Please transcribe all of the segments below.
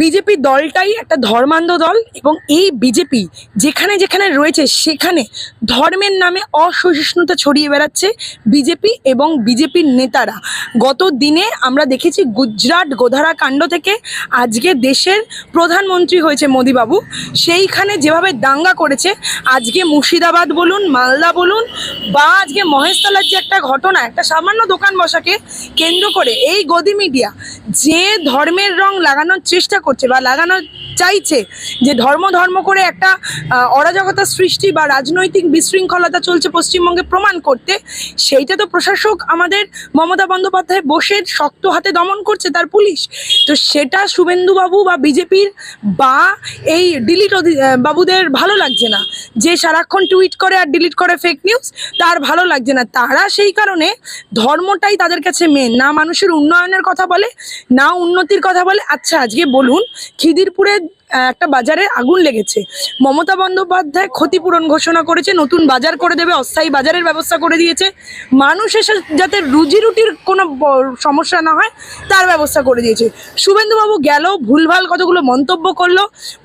BJP দলটাই একটা ধর্মান্ধ দল এবং এই বিজেপি যেখানে যেখানে রয়েছে সেখানে ধর্মের নামে অসহিষ্ণুতা ছড়িয়ে বেড়াচ্ছে বিজেপি এবং বিজেপির নেতারা। গত দিনে আমরা দেখেছি গুজরাট গোধারা কাণ্ড থেকে আজকে দেশের প্রধানমন্ত্রী হয়েছে মোদিবাবু। সেইখানে যেভাবে দাঙ্গা করেছে, আজকে মুর্শিদাবাদ বলুন, মালদা বলুন বা আজকে মহেশতলার যে একটা ঘটনা, একটা সামান্য দোকান বসাকে কেন্দ্র করে এই গদি মিডিয়া যে ধর্মের রং লাগানোর চেষ্টা করছে বা লাগানো চাইছে যে ধর্ম ধর্ম করে একটা অরাজকতা সৃষ্টি বা রাজনৈতিক বিশৃঙ্খলতা চলছে পশ্চিমবঙ্গে প্রমাণ করতে, সেইটা তো প্রশাসক আমাদের মমতা বন্দ্যোপাধ্যায় বসে শক্ত হাতে দমন করছে তার পুলিশ। তো সেটা শুভেন্দুবাবু বা বিজেপির বা এই ডিলিট বাবুদের ভালো লাগছে না। যে সারাক্ষণ টুইট করে আর ডিলিট করে ফেক নিউজ তার ভালো লাগছে না। তারা সেই কারণে ধর্মটাই তাদের কাছে মেন না মানুষের উন্নয়নের কথা বলে না উন্নতির কথা বলে। আচ্ছা আজকে বলুন খিদিরপুরে আহ, একটা বাজারে আগুন লেগেছে। মমতা বন্দ্যোপাধ্যায় ক্ষতিপূরণ ঘোষণা করেছে নতুন বাজার করে দেবে অস্থায়ী বাজারের ব্যবস্থা করে দিয়েছে। মানুষের যাতে রুজি রুটির কোনো সমস্যা না হয় তার ব্যবস্থা করে দিয়েছে। শুভেন্দুবাবু গেল ভুলভাল কতগুলো মন্তব্য করল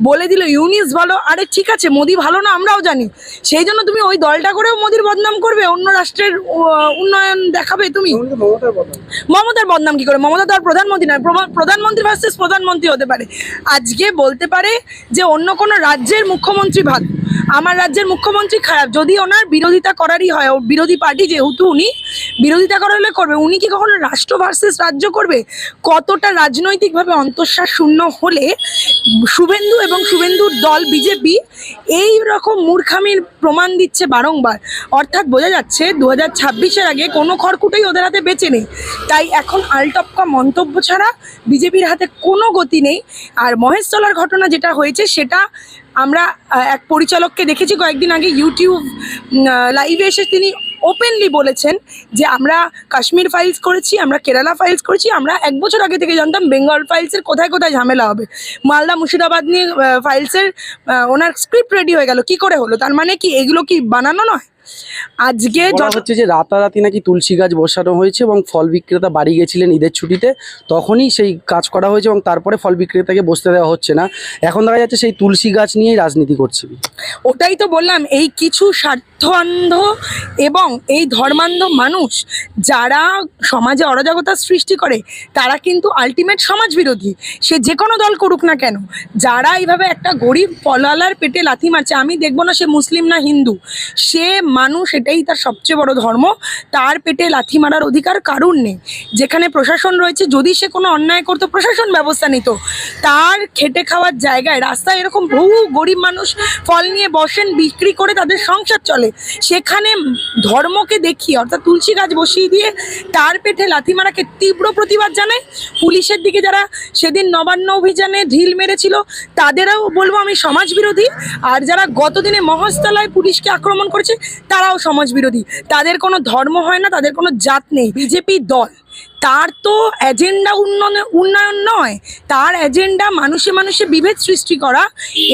বলে দিল ইউনিস ভালো। আরে ঠিক আছে মোদি ভালো না আমরাও জানি। সেই জন্য তুমি ওই দলটা করেও মোদির বদনাম করবে অন্য রাষ্ট্রের উন্নয়ন দেখাবে তুমি? মমতার বদনাম। কি করে? মমতা তো আর প্রধানমন্ত্রী নয় প্রধানমন্ত্রী ভার্সেস প্রধানমন্ত্রী হতে পারে। আজকে বলতে পারে যে অন্য কোনো রাজ্যের মুখ্যমন্ত্রী ভালো আমার রাজ্যের মুখ্যমন্ত্রী খারাপ। যদি ওনার বিরোধিতা করারই হয় বিরোধী পার্টি যেহেতু উনি, বিরোধিতা করা হলে করবে। উনি কি কখনো রাষ্ট্র ভার্সেস রাজ্য করবে? কতটা রাজনৈতিকভাবে অন্তঃশ্বাস শূন্য হলে শুভেন্দু এবং শুভেন্দুর দল বিজেপি এই রকম মূর্খামির প্রমাণ দিচ্ছে বারংবার। অর্থাৎ বোঝা যাচ্ছে দু হাজার আগে কোনো খড়কুটোই ওদের হাতে বেঁচে নেই। তাই এখন আলটপকা মন্তব্য ছাড়া বিজেপির হাতে কোনো গতি নেই। আর মহেশতলার ঘটনা যেটা হয়েছে, সেটা আমরা এক এক পরিচালককে দেখেছি কয়েকদিন আগে ইউটিউব লাইভে এসে তিনি ওপেনলি বলেছেন যে আমরা কাশ্মীর ফাইলস করেছি, আমরা কেরালা ফাইলস করেছি, আমরা এক বছর আগে থেকে জানতাম বেঙ্গল ফাইলসের কোথায় কোথায় ঝামেলা হবে। মালদা, মুর্শিদাবাদ নিয়ে ফাইলসের ওনার স্ক্রিপ্ট রেডি হয়ে গেল, কি করে হলো? তার মানে কি এগুলো কি বানানো নয়? আজকে হচ্ছে যে রাতারাতি নাকি তুলসী গাছ বসানো হয়েছে এবং ফল বিক্রেতা বাড়ি গেছিলেন ঈদের ছুটিতে তখনই সেই কাজ করা হয়েছে এবং তারপরে ফল বিক্রেতাকে বসতে দেওয়া হচ্ছে না। এখন দেখা যাচ্ছে সেই তুলসী গাছ নিয়েই রাজনীতি করছে। ওটাই তো বললাম এই কিছু স্বার্থান্ধ এবং এই ধর্মান্ধ মানুষ যারা সমাজে অরাজকতা সৃষ্টি করে তারা কিন্তু আলটিমেট সমাজ বিরোধী। সে যে কোনো দল করুক না কেন যারা এইভাবে একটা গরিব পলালার পেটে লাথি মারছে আমি দেখব না সে মুসলিম না হিন্দু সে মানুষ এটাই তার সবচেয়ে বড় ধর্ম। তার পেটে লাথি মারার অধিকার কারুর নেই। যেখানে প্রশাসন রয়েছে, যদি সে কোনো অন্যায় করতো, প্রশাসন ব্যবস্থা নিত। তার খেটে খাওয়ার জায়গায়, রাস্তায় এরকম বহু গরিব মানুষ ফল নিয়ে বসেন, বিক্রি করে তাদের সংসার চলে। সেখানে ধর্মকে দেখিয়ে অর্থাৎ তুলসী গাছ বসিয়ে দিয়ে তার পেটে লাথি মারাকে তীব্র প্রতিবাদ জানায়। পুলিশের দিকে যারা সেদিন নবান্ন অভিযানে ঢিল মেরেছিল, তাদেরও বলব আমি সমাজ বিরোধী আর যারা গতদিনে মহস্তলায় পুলিশকে আক্রমণ করেছে তারাও সমাজবিরোধী। তাদের কোনো ধর্ম হয় না তাদের কোনো জাত নেই। বিজেপি দল। তার তো এজেন্ডা উন্নয়ন উন্নয়ন নয়। তার এজেন্ডা মানুষে মানুষে বিভেদ সৃষ্টি করা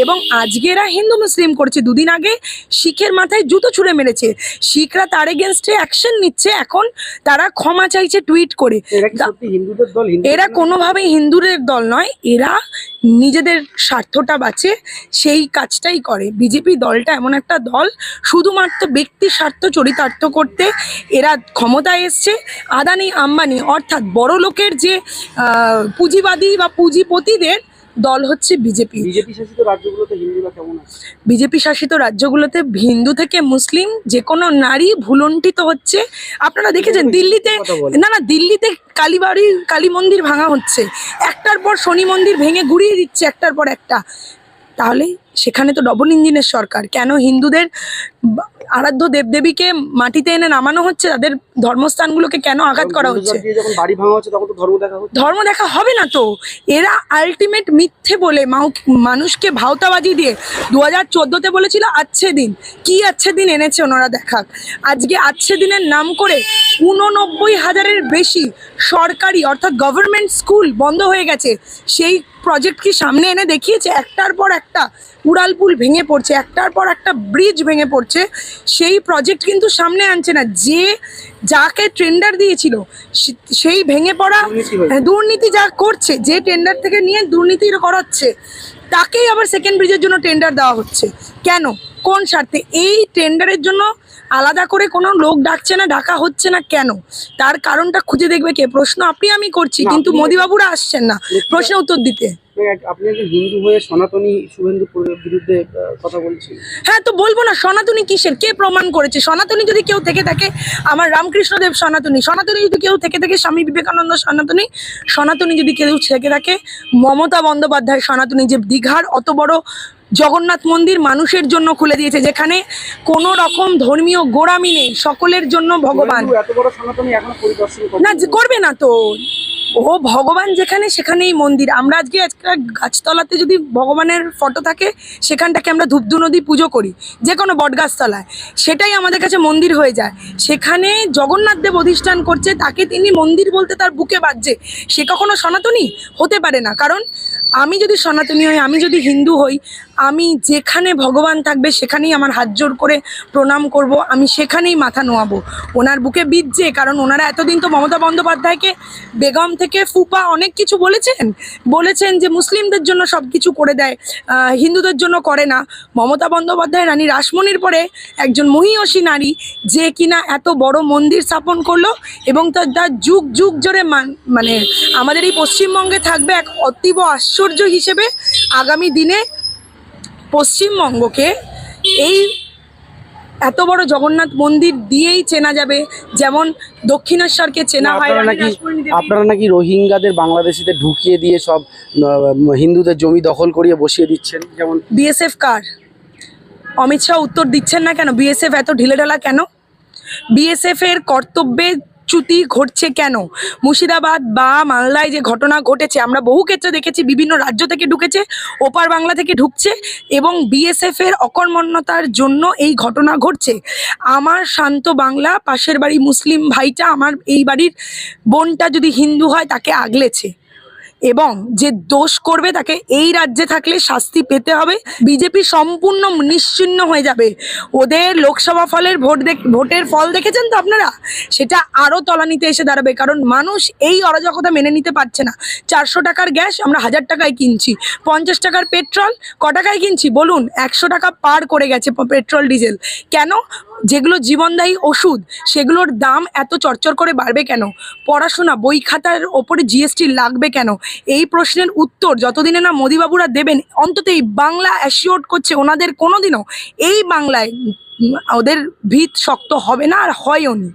এবং আজকেরা হিন্দু মুসলিম করছে। দুদিন আগে শিখের মাথায় জুতো ছুঁড়ে মেরেছে। শিখরা তার এগেনস্টে অ্যাকশন নিচ্ছে। এখন তারা ক্ষমা চাইছে টুইট করে। এরা কোনোভাবেই হিন্দুদের দল নয়। এরা নিজেদের স্বার্থটা বাঁচে সেই কাজটাই করে। বিজেপি দলটা এমন একটা দল শুধুমাত্র ব্যক্তি স্বার্থ চরিতার্থ করতে এরা ক্ষমতায় এসছে। আদানি আম্বানি অর্থাৎ বড় লোকের যে পুঁজিবাদী বা পুঁজিপতিদের দল হচ্ছে বিজেপি। বিজেপি শাসিত রাজ্যগুলোতে হিন্দুরা কেমন আছে? বিজেপি শাসিত রাজ্যগুলোতে হিন্দু থেকে মুসলিম যে কোনো নারী ভুলণ্ঠিত হচ্ছে। আপনারা দেখেছেন দিল্লিতে না না দিল্লিতে কালীবাড়ি কালী মন্দির ভাঙা হচ্ছে। একটার পর শনি মন্দির ভেঙে ঘুরিয়ে দিচ্ছে একটার পর একটা। তাহলে সেখানে তো ডবল ইঞ্জিনের সরকার। কেন হিন্দুদের আরাধ্য দেবদেবীকে মাটিতে এনে নামানো হচ্ছে? তাদের ধর্মস্থানগুলোকে কেন আঘাত করা হচ্ছে? ধর্ম দেখা হবে না তো। এরা আলটিমেট মিথ্যে বলে মানুষকে ভাওতাবাজি দিয়ে দু হাজার চোদ্দোতে বলেছিল আচ্ছে দিন। কি আচ্ছে দিন এনেছে ওনারা দেখাক। আজকে আচ্ছে দিনের নাম করে উননব্বই হাজারের বেশি সরকারি অর্থাৎ গভর্নমেন্ট স্কুল বন্ধ হয়ে গেছে। সেই প্রজেক্ট কি সামনে এনে দেখিয়েছে? একটার পর একটা উড়ালপুল ভেঙে পড়ছে একটার পর একটা ব্রিজ ভেঙে পড়ছে সেই প্রজেক্ট কিন্তু সামনে আনছে না। যে যাকে টেন্ডার দিয়েছিল সেই ভেঙে পড়া দুর্নীতি। হ্যাঁ, যা করছে যে টেন্ডার থেকে নিয়ে দুর্নীতি করাচ্ছে তাকেই আবার সেকেন্ড ব্রিজের জন্য টেন্ডার দেওয়া হচ্ছে। কেন? কোন স্বার্থে? এই টেন্ডারের জন্য আলাদা করে কোনো লোক ডাকছে না ডাকা হচ্ছে না কেন? তার কারণটা খুঁজে দেখবে কে? প্রশ্ন আপনি আমি করছি কিন্তু মোদিবাবুরা আসছেন না। প্রশ্নের উত্তর দিতে। আপনি একজন হিন্দু হয়ে সনাতনী শুভেন্দু বিরুদ্ধে কথা বলছেন। হ্যাঁ তো বলব না সনাতনী কিসের? কে প্রমাণ করেছে? সনাতনী যদি কেউ থেকে থাকে আমার রামকৃষ্ণদেব সনাতনী। সনাতনী যদি কেউ থেকে থাকে স্বামী বিবেকানন্দ সনাতনী। সনাতনী যদি কেউ থেকে থাকে মমতা বন্দ্যোপাধ্যায় সনাতনী যে দীঘার অত বড় জগন্নাথ মন্দির মানুষের জন্য খুলে দিয়েছে যেখানে কোনো রকম ধর্মীয় গোড়ামি নেই সকলের জন্য ভগবান। না যে করবে না তো। ও ভগবান যেখানে, সেখানেই মন্দির। আমরা আজকে আজকে গাছতলাতে যদি ভগবানের ফটো থাকে, সেখানটাকে আমরা ধূপধু নদী পুজো করি, যে কোনো বটগাছতলায়। সেটাই আমাদের কাছে মন্দির হয়ে যায়। সেখানে জগন্নাথ দেব অধিষ্ঠান করছে, তাকে তিনি মন্দির বলতে তার বুকে বাজছে সে কখনো সনাতনী হতে পারে না, কারণ আমি যদি সনাতনী হই, আমি যদি হিন্দু হই, আমি যেখানে ভগবান থাকবে সেখানেই আমার হাত জোর করে প্রণাম করব, আমি সেখানেই মাথা নোয়াবো। ওনার বুকে বিজ্জে কারণ ওনারা এতদিন তো মমতা বন্দ্যোপাধ্যায়কে বেগম থেকে ফুপা অনেক কিছু বলেছেন। বলেছেন যে মুসলিমদের জন্য সব কিছু করে দেয় হিন্দুদের জন্য করে না। মমতা বন্দ্যোপাধ্যায়, রানী রাসমণির পরে একজন মহিয়সী নারী, যে কিনা এত বড় মন্দির স্থাপন করল এবং তার যুগ যুগ জোরে মানে আমাদের এই পশ্চিমবঙ্গে থাকবে এক অতীব আশ্চর্য হিসেবে আগামী দিনে পশ্চিমবঙ্গকে এই এত বড় জগন্নাথ মন্দির দিয়েই চেনা যাবে। যেমন দক্ষিণেশ্বরকে চেনা হয় আপনারা নাকি আপনারা নাকি রোহিঙ্গাদের বাংলাদেশিতে ঢুকিয়ে দিয়ে সব আহ, হিন্দুদের জমি দখল করিয়ে বসিয়ে দিচ্ছেন? যেমন বিএসএফ কার? অমিত শাহ উত্তর দিচ্ছেন না কেন? বিএসএফ এত ঢিলেঢালা কেন? বিএসএফ এর কর্তব্যে চ্যুতি ঘটছে কেন? মুর্শিদাবাদ বা মালদায় যে ঘটনা ঘটেছে, আমরা বহু ক্ষেত্রে দেখেছি, বিভিন্ন রাজ্য থেকে ঢুকেছে, ওপার বাংলা থেকে ঢুকছে এবং বিএসএফ এর অকর্মণ্যতার জন্য এই ঘটনা ঘটছে। আমার শান্ত বাংলা, পাশের বাড়ি মুসলিম ভাইটা, আমার এই বাড়ির বোনটা যদি হিন্দু হয়, তাকে আগলেছে। এবং যে দোষ করবে তাকে এই রাজ্যে থাকলে শাস্তি পেতে হবে। বিজেপি সম্পূর্ণ নিশ্চিন্ন হয়ে যাবে। ওদের লোকসভা ফলের ভোট ভোটের ফল দেখেছেন তো আপনারা? সেটা আরও তলানিতে এসে দাঁড়াবে, কারণ মানুষ এই অরাজকতা মেনে নিতে পারছে না। চারশো টাকার গ্যাস আমরা হাজার টাকায় কিনছি, পঞ্চাশ টাকার পেট্রোল ক টাকায় কিনছি, বলুন, একশো টাকা পার করে গেছে পেট্রোল, ডিজেল। কেন? যেগুলো জীবনদায়ী ওষুধ, সেগুলোর দাম এত চরচর করে বাড়বে কেন? পড়াশোনা, বই খাতার ওপরে জিএসটি লাগবে কেন? এই প্রশ্নের উত্তর যতদিনে না মোদিবাবুরা দেবেন, অন্তত এই বাংলা অ্যাসিওর করছে ওনাদের কোনোদিনও। এই বাংলায় ওদের ভিত শক্ত হবে না আর হয়ও নি।